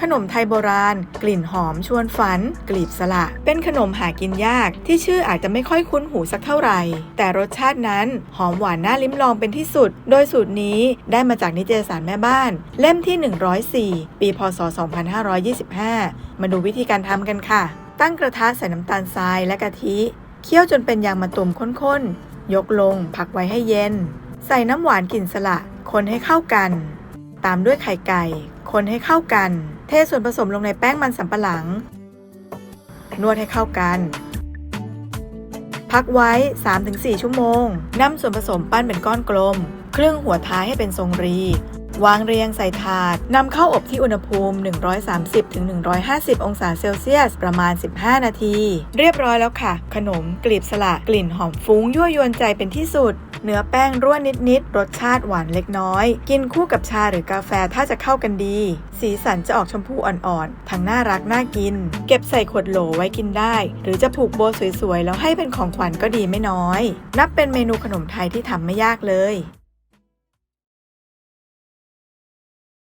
ขนมไทยโบราณ กลิ่นหอมชวนฝัน กลีบสละ เป็นขนมหากินยาก ที่ชื่ออาจจะไม่ค่อยคุ้นหูสักเท่าไหร่ แต่รสชาตินั้นหอมหวานน่าลิ้มลองเป็นที่สุด โดยสูตรนี้ได้มาจากนิตยสารแม่บ้าน เล่มที่ 104 ปีพศ 2525 มาดูวิธีการทำกันค่ะ ตั้งกระทะใส่น้ำตาลทรายและกะทิเคี่ยวจนเป็นยางมะตูมข้นๆ ยกลง พักไว้ให้เย็น ใส่น้ำหวานกลิ่นสละ คนให้เข้ากัน ตามด้วยไข่ไก่ คนให้เข้ากัน เทส่วนผสมลงในแป้งมันสำปะหลัง นวดให้เข้ากัน พักไว้ 3-4 ชั่วโมงนำส่วนผสมปั้นเป็นก้อนกลม ครึ่งหัวท้ายให้เป็นทรงรี วางเรียงใส่ถาดนำเข้าอบที่อุณหภูมิ 130-150 องศาเซลเซียส ประมาณ 15 นาที เรียบร้อยแล้วค่ะ ขนมกลีบสละกลิ่นหอมฟุ้งยั่วยวนใจเป็นที่สุด เนื้อแป้งร่วนนิดๆ รสชาติหวานเล็กน้อย กินคู่กับชาหรือกาแฟถ้าจะเข้ากันดี สีสันจะออกชมพูอ่อนๆ ทั้งน่ารักน่ากิน เก็บใส่ขวดโหลไว้กินได้ หรือจะผูกโบสวยๆ แล้วให้เป็นของขวัญก็ดีไม่น้อย นับเป็นเมนูขนมไทยที่ทำไม่ยากเลย